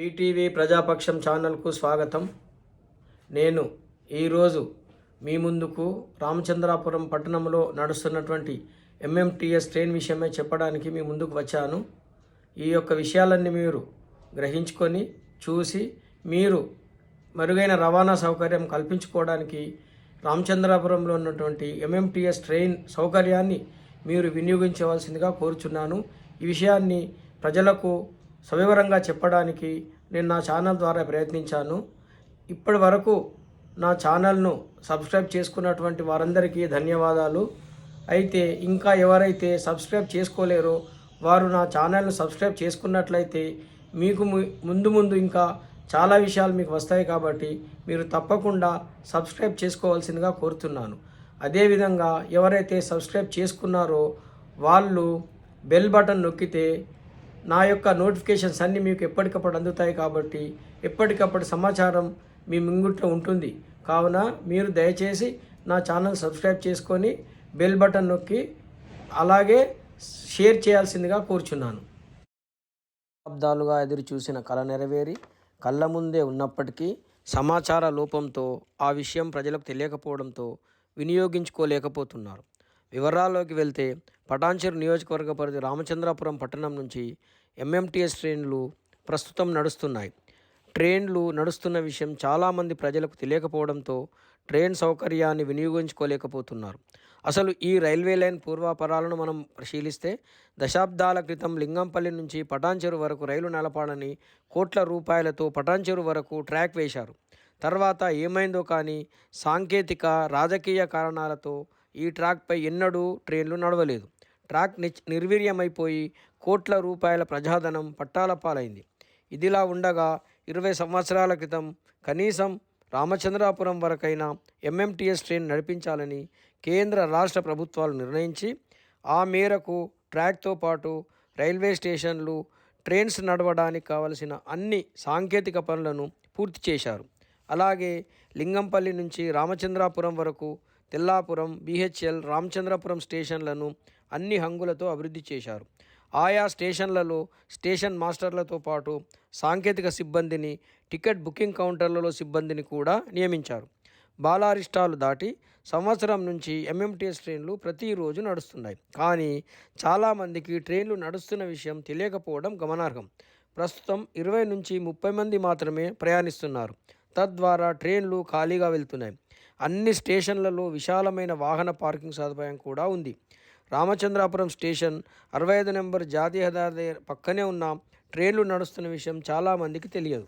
PTV ప్రజాపక్షం ఛానల్కు స్వాగతం. నేను ఈరోజు మీ ముందుకు రామచంద్రాపురం పట్టణంలో నడుస్తున్నటువంటి ఎంఎంటీఎస్ ట్రైన్ విషయమే చెప్పడానికి మీ ముందుకు వచ్చాను. ఈ యొక్క విషయాలన్నీ మీరు గ్రహించుకొని చూసి మీరు మెరుగైన రవాణా సౌకర్యం కల్పించుకోవడానికి రామచంద్రాపురంలో ఉన్నటువంటి ఎంఎంటీఎస్ ట్రైన్ సౌకర్యాన్ని మీరు వినియోగించవలసిందిగా కోరుచున్నాను. ఈ విషయాన్ని ప్రజలకు సవివరంగా చెప్పడానికి నేను నా ఛానల్ ద్వారా ప్రయత్నించాను. ఇప్పటి వరకు నా ఛానల్ను సబ్స్క్రైబ్ చేసుకున్నటువంటి వారందరికీ ధన్యవాదాలు. అయితే ఇంకా ఎవరైతే సబ్స్క్రైబ్ చేసుకోలేరో వారు నా ఛానల్ను సబ్స్క్రైబ్ చేసుకున్నట్లయితే మీకు ము- ముందు ముందు ఇంకా చాలా విషయాలు మీకు వస్తాయి కాబట్టి మీరు తప్పకుండా సబ్స్క్రైబ్ చేసుకోవాల్సిందిగా కోరుతున్నాను. అదేవిధంగా ఎవరైతే సబ్స్క్రైబ్ చేసుకున్నారో వాళ్ళు బెల్ బటన్ నొక్కితే నా యొక్క నోటిఫికేషన్స్ అన్నీ మీకు ఎప్పటికప్పుడు అందుతాయి కాబట్టి ఎప్పటికప్పుడు సమాచారం మీ ముంగుట్లో ఉంటుంది. కావున మీరు దయచేసి నా ఛానల్ సబ్స్క్రైబ్ చేసుకొని బెల్ బటన్ నొక్కి అలాగే షేర్ చేయాల్సిందిగా కోరుచున్నాను. శబ్దాలుగా ఎదురు చూసిన కళ నెరవేరి కళ్ళ ముందే ఉన్నప్పటికీ సమాచార లోపంతో ఆ విషయం ప్రజలకు తెలియకపోవడంతో వినియోగించుకోలేకపోతున్నారు. వివరాల్లోకి వెళ్తే పటాన్చెరు నియోజకవర్గ పరిధి రామచంద్రాపురం పట్టణం నుంచి ఎంఎంటీఎస్ ట్రైన్లు ప్రస్తుతం నడుస్తున్నాయి. ట్రైన్లు నడుస్తున్న విషయం చాలామంది ప్రజలకు తెలియకపోవడంతో ట్రైన్ సౌకర్యాన్ని వినియోగించుకోలేకపోతున్నారు. అసలు ఈ రైల్వే లైన్ పూర్వాపరాలను మనం పరిశీలిస్తే దశాబ్దాల క్రితం లింగంపల్లి నుంచి పటాన్చెరు వరకు రైలు నడపాలని కోట్ల రూపాయలతో పటాన్చెరు వరకు ట్రాక్ వేశారు. తర్వాత ఏమైందో కానీ సాంకేతిక రాజకీయ కారణాలతో ఈ ట్రాక్పై ఎన్నడూ ట్రైన్లు నడవలేదు. ట్రాక్ నిచ్ నిర్వీర్యమైపోయి కోట్ల రూపాయల ప్రజాధనం పట్టాల పాలైంది. ఇదిలా ఉండగా ఇరవై సంవత్సరాల క్రితం కనీసం రామచంద్రాపురం వరకైనా ఎంఎంటీఎస్ ట్రైన్ నడిపించాలని కేంద్ర రాష్ట్ర ప్రభుత్వాలు నిర్ణయించి ఆ మేరకు ట్రాక్తో పాటు రైల్వే స్టేషన్లు ట్రైన్స్ నడవడానికి కావలసిన అన్ని సాంకేతిక పనులను పూర్తి చేశారు. అలాగే లింగంపల్లి నుంచి రామచంద్రాపురం వరకు తెల్లాపురం బీహెచ్ఎల్ రామచంద్రపురం స్టేషన్లను అన్ని హంగులతో అభివృద్ధి చేశారు. ఆయా స్టేషన్లలో స్టేషన్ మాస్టర్లతో పాటు సాంకేతిక సిబ్బందిని టికెట్ బుకింగ్ కౌంటర్లలో సిబ్బందిని కూడా నియమించారు. బాలారిష్టాలు దాటి సంవత్సరం నుంచి ఎంఎంటీఎస్ ట్రైన్లు ప్రతిరోజు నడుస్తున్నాయి. కానీ చాలామందికి ట్రైన్లు నడుస్తున్న విషయం తెలియకపోవడం గమనార్హం. ప్రస్తుతం ఇరవై నుంచి ముప్పై మంది మాత్రమే ప్రయాణిస్తున్నారు. తద్వారా ట్రైన్లు ఖాళీగా వెళ్తున్నాయి. అన్ని స్టేషన్లలో విశాలమైన వాహన పార్కింగ్ సదుపాయం కూడా ఉంది. రామచంద్రాపురం స్టేషన్ అరవై ఐదు నెంబర్ జాతీయ రహదారి పక్కనే ఉన్న ట్రైన్లు నడుస్తున్న విషయం చాలామందికి తెలియదు.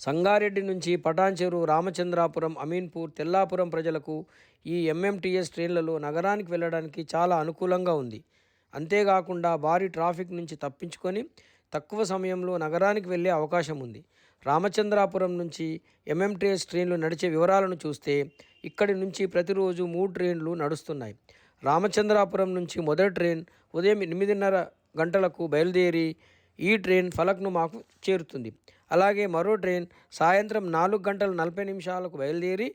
సంగారెడ్డి నుంచి పటాన్చెరు రామచంద్రాపురం అమీన్పూర్ తెల్లాపురం ప్రజలకు ఈ ఎంఎంటీఎస్ ట్రైన్లలో నగరానికి వెళ్ళడానికి చాలా అనుకూలంగా ఉంది. అంతేకాకుండా భారీ ట్రాఫిక్ నుంచి తప్పించుకొని తక్కువ సమయంలో నగరానికి వెళ్ళే అవకాశం ఉంది. రామచంద్రాపురం నుంచి ఎంఎంటీఎస్ ట్రైన్లు నడిచే వివరాలను చూస్తే ఇక్కడి నుంచి ప్రతిరోజు మూడు ట్రైన్లు నడుస్తున్నాయి. రామచంద్రాపురం నుంచి మొదటి ట్రైన్ ఉదయం ఎనిమిదిన్నర గంటలకు బయలుదేరి ఈ ట్రైన్ ఫలక్ను మాకు చేరుతుంది. అలాగే మరో ట్రైన్ సాయంత్రం నాలుగు గంటల నలభై నిమిషాలకు బయలుదేరి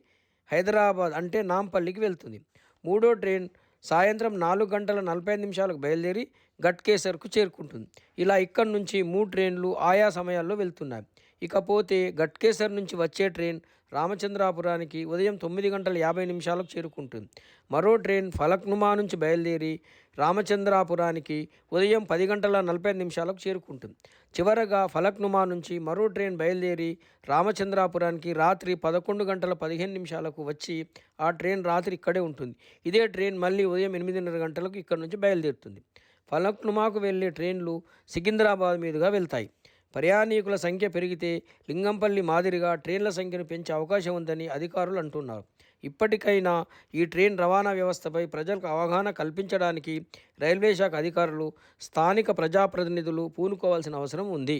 హైదరాబాద్ అంటే నాంపల్లికి వెళ్తుంది. మూడో ట్రైన్ సాయంత్రం నాలుగు గంటల నలభై ఐదు నిమిషాలకు బయలుదేరి గట్కేసర్కు చేరుకుంటుంది. ఇలా ఇక్కడి నుంచి మూడు ట్రైన్లు ఆయా సమయాల్లో వెళ్తున్నాయి. ఇకపోతే గట్కేసర్ నుంచి వచ్చే ట్రైన్ రామచంద్రాపురానికి ఉదయం తొమ్మిది గంటల యాభై నిమిషాలకు చేరుకుంటుంది. మరో ట్రైన్ ఫలక్నుమా నుంచి బయలుదేరి రామచంద్రాపురానికి ఉదయం పది గంటల నలభై ఐదు నిమిషాలకు చేరుకుంటుంది. చివరగా ఫలక్నుమా నుంచి మరో ట్రైన్ బయలుదేరి రామచంద్రాపురానికి రాత్రి పదకొండు గంటల పదిహేను నిమిషాలకు వచ్చి ఆ ట్రైన్ రాత్రి ఇక్కడే ఉంటుంది. ఇదే ట్రైన్ మళ్ళీ ఉదయం ఎనిమిదిన్నర గంటలకు ఇక్కడ నుంచి బయలుదేరుతుంది. ఫలక్నుమాకు వెళ్ళే ట్రైన్లు సికింద్రాబాద్ మీదుగా వెళ్తాయి. ప్రయాణికుల సంఖ్య పెరిగితే లింగంపల్లి మాదిరిగా ట్రైన్ల సంఖ్యను పెంచే అవకాశం ఉందని అధికారులు అంటున్నారు. ఇప్పటికైనా ఈ ట్రైన్ రవాణా వ్యవస్థపై ప్రజలకు అవగాహన కల్పించడానికి రైల్వే శాఖ అధికారులు స్థానిక ప్రజాప్రతినిధులు పూనుకోవాల్సిన అవసరం ఉంది.